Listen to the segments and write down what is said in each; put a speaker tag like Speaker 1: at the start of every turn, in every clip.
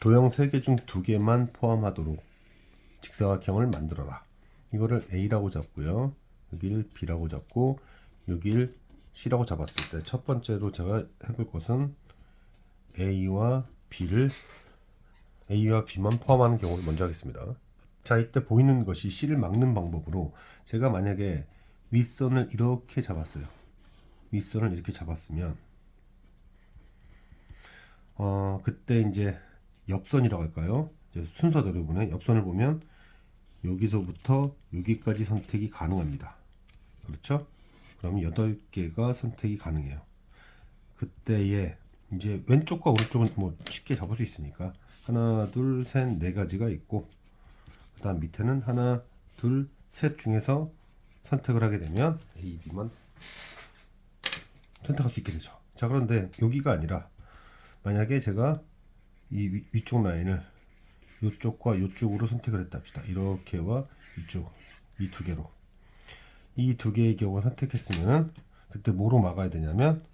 Speaker 1: 도형 3개 중 2개만 포함하도록 직사각형을 만들어라. 이거를 A라고 잡고요. 여기를 B라고 잡고 여기를 C라고 잡았을 때 첫 번째로 제가 해볼 것은 A와 B를 A와 B만 포함하는 경우를 먼저 하겠습니다. 자, 이때 보이는 것이 C를 막는 방법으로 제가 만약에 윗선을 이렇게 잡았어요. 윗선을 이렇게 잡았으면 어, 그때 이제 옆선이라고 할까요? 순서대로 보면 옆선을 보면 여기서부터 여기까지 선택이 가능합니다. 그렇죠? 그러면 8개가 선택이 가능해요. 그때에 이제 왼쪽과 오른쪽은 뭐 쉽게 잡을 수 있으니까 하나, 둘, 셋, 네 가지가 있고 그 다음 밑에는 하나, 둘, 셋 중에서 선택을 하게 되면 A, B만 선택할 수 있게 되죠. 자 그런데 여기가 아니라 만약에 제가 이 위, 위쪽 라인을 이쪽과 이쪽으로 선택을 했다 합시다. 이렇게와 이쪽 이 두 개로 이 두 개의 경우 선택했으면은 그때 뭐로 막아야 되냐면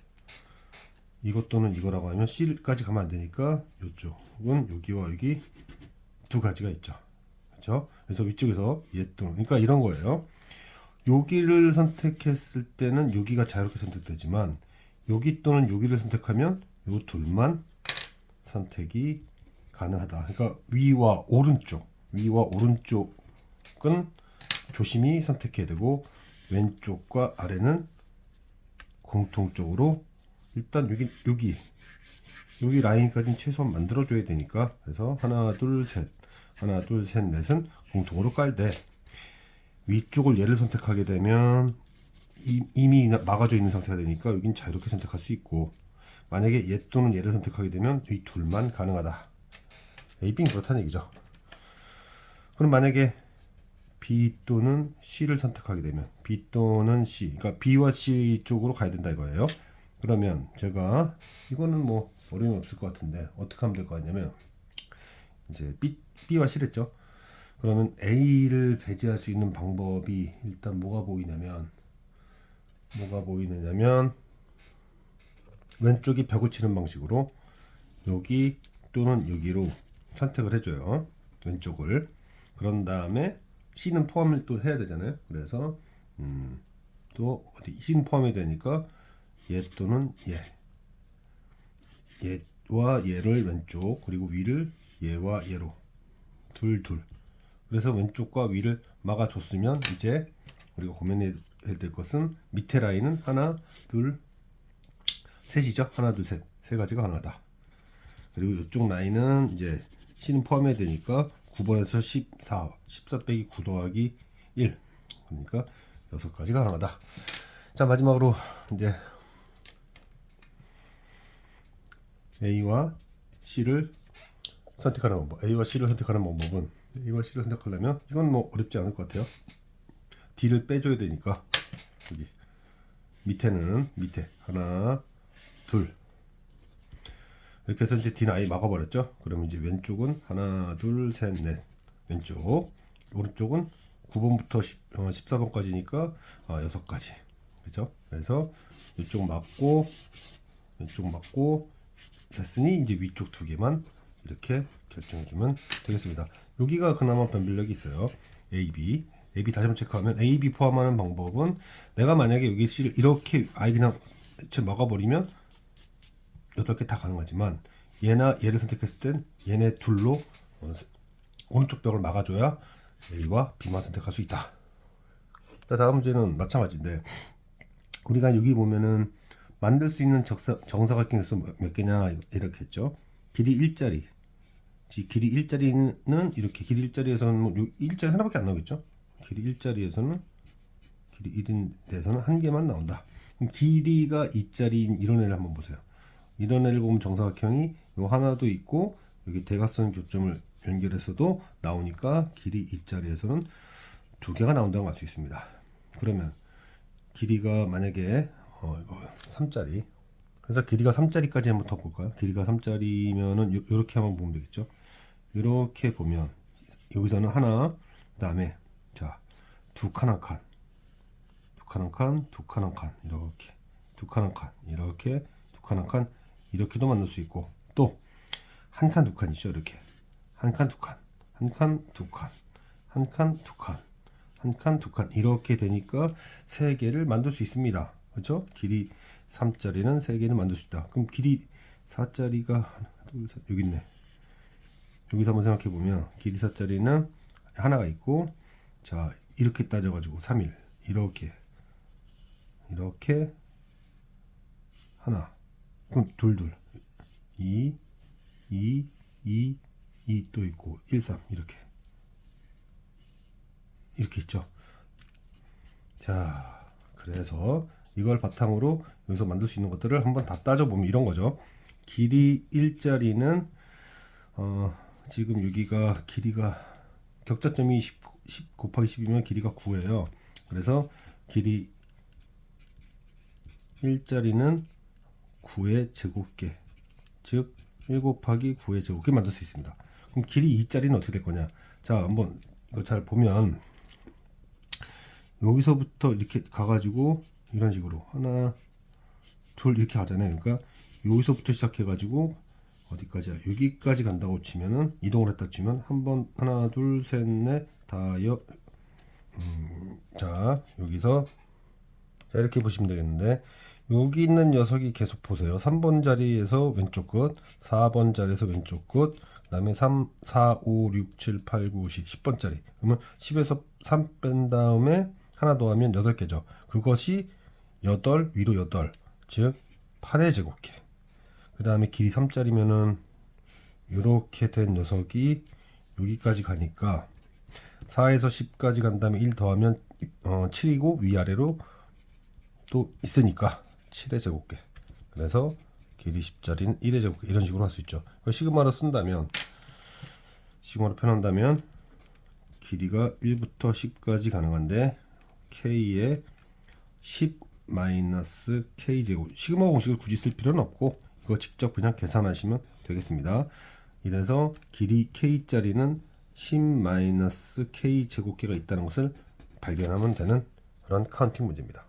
Speaker 1: 이것 또는 이거라고 하면 C까지 가면 안 되니까 이쪽은 여기와 여기 두 가지가 있죠. 그렇죠? 그래서 위쪽에서 얘 또는 그러니까 이런 거예요. 여기를 선택했을 때는 여기가 자유롭게 선택되지만 여기 또는 여기를 선택하면 요 둘만 선택이 가능하다. 그러니까 위와 오른쪽, 위와 오른쪽은 조심히 선택해야 되고 왼쪽과 아래는 공통적으로 일단 여기 여기 여기 라인까지는 최소한 만들어줘야 되니까 그래서 하나 둘 셋 하나 둘 셋 넷은 공통으로 깔되 위쪽을 얘를 선택하게 되면 이- 이미 막아져 있는 상태가 되니까 여긴 자유롭게 선택할 수 있고 만약에 얘 또는 얘를 선택하게 되면 이 둘만 가능하다. A, B는 그렇다는 얘기죠. 그럼 만약에 B 또는 C를 선택하게 되면 B 또는 C, 그러니까 B와 C 쪽으로 가야 된다 이거예요. 그러면 제가 이거는 뭐 어려움이 없을 것 같은데 어떻게 하면 될 것 같냐면 이제 B, B와 C랬죠. 그러면 A를 배제할 수 있는 방법이 일단 뭐가 보이냐면 뭐가 보이느냐면 왼쪽이 벽을 치는 방식으로 여기 또는 여기로 선택을 해줘요. 왼쪽을. 그런 다음에 C는 포함을 또 해야 되잖아요. 그래서 음, 또 어디 C는 포함이 되니까 얘 또는 얘. 얘와 얘를 왼쪽 그리고 위를 얘와 얘로 둘 둘. 그래서 왼쪽과 위를 막아줬으면 이제 우리가 고민해야 될 것은 밑에 라인은 하나 둘 셋이죠. 하나 둘 셋 세 가지가 가능하다. 그리고 이쪽 라인은 이제 C는 포함해야 되니까 9번에서 14, 14 빼기 9 더하기 1 그러니까 6가지가 가능하다. 자 마지막으로 이제 A와 C를 선택하는 방법. A와 C를 선택하는 방법은 A와 C를 선택하려면 이건 뭐 어렵지 않을 것 같아요. D를 빼줘야 되니까 여기 밑에는 밑에 하나 둘 이렇게 해서 이제 D는 아예 막아버렸죠. 그러면 이제 왼쪽은 하나 둘 셋 넷 왼쪽 오른쪽은 9번부터 10, 어, 14번까지니까 어, 6가지 그죠? 그래서 이쪽 막고 왼쪽 막고 됐으니 이제 위쪽 두 개만 이렇게 결정해주면 되겠습니다. 여기가 그나마 변별력이 있어요. A, B. A, B 다시 한번 체크하면 A, B 포함하는 방법은 내가 만약에 여기 C를 이렇게 아예 그냥 애초에 막아버리면 여덟 개 다 가능하지만 얘나 얘를 선택했을 땐 얘네 둘로 어, 오른쪽 벽을 막아줘야 A와 B만 선택할 수 있다. 자, 다음 문제는 마찬가지인데 우리가 여기 보면은 만들 수 있는 적사, 정사각형에서 몇, 몇 개냐 이렇게 했죠. 길이 일자리. 지- 길이 일자리는 이렇게 길이 일자리에서는 뭐 요- 일자리 하나밖에 안 나오겠죠. 길이 일자리에서는 길이 1인 데서는 한 개만 나온다. 그럼 길이가 이자리인 이런 애를 한번 보세요. 이런 애를 보면 정사각형이 요 하나도 있고 여기 대각선 교점을 연결해서도 나오니까 길이 이 자리에서는 두 개가 나온다고 알 수 있습니다. 그러면 길이가 만약에 어 이거 3짜리. 그래서 길이가 3짜리까지 한번 더 볼까요? 길이가 3짜리면은 이렇게 한번 보면 되겠죠. 이렇게 보면 여기서는 하나 그다음에 자두 칸 한 칸, 두 칸 한 칸, 두 칸 한 칸. 이렇게. 두 칸 한 칸. 이렇게. 두 칸 한 칸 이렇게도 만들 수 있고 또 한 칸 두 칸이죠 이렇게. 한 칸 두 칸. 한 칸 두 칸. 한 칸 두 칸. 한 칸 두 칸. 이렇게 되니까 세 개를 만들 수 있습니다. 그렇죠? 길이 3짜리는 세 개를 만들 수 있다. 그럼 길이 4짜리가 하나 둘셋. 여기 있네. 여기서 한번 생각해 보면 길이 4짜리는 하나가 있고 자 이렇게 따져 가지고 3일. 이렇게. 이렇게 하나 그럼 둘둘. 2 2 2 2 또 있고 1 3 이렇게. 이렇게 있죠? 자 그래서 이걸 바탕으로 여기서 만들 수 있는 것들을 한번 다 따져보면 이런 거죠. 길이 1짜리는 어, 지금 여기가 길이가 격자점이 10, 10 곱하기 10이면 길이가 9예요. 그래서 길이 1짜리는 9의 제곱계. 즉 1 곱하기 9의 제곱계 만들 수 있습니다. 그럼 길이 2짜리는 어떻게 될 거냐? 자 한번 이거 잘 보면 여기서부터 이렇게 가가지고 이런 식으로 하나 둘 이렇게 가잖아요. 그러니까 여기서부터 시작해 가지고 어디까지야 여기까지 간다고 치면은 이동을 했다 치면 한 번 하나 둘 셋 넷 다여 음, 자 여기서 자 이렇게 보시면 되겠는데 여기 있는 녀석이 계속 보세요. 3번 자리에서 왼쪽 끝 4번 자리에서 왼쪽 끝 그 다음에 3, 4, 5, 6, 7, 8, 9, 10 10번 자리. 그러면 10에서 3 뺀 다음에 하나 더하면 8개죠. 그것이 8 위로 8 즉 8의 제곱계 그 다음에 길이 3짜리면은 이렇게 된 녀석이 여기까지 가니까 4에서 10까지 간 다음에 1 더하면 어, 7이고 위아래로 또 있으니까 7의 제곱계 그래서 길이 10짜리는 1의 제곱계 이런 식으로 할 수 있죠 시그마로 쓴다면 시그마로 표현한다면 길이가 1부터 10까지 가능한데 k의 10 마이너스 k 제곱 시그마 공식을 굳이 쓸 필요는 없고 이거 직접 그냥 계산하시면 되겠습니다. 이래서 길이 k짜리는 10 마이너스 k 제곱계가 있다는 것을 발견하면 되는 그런 카운팅 문제입니다.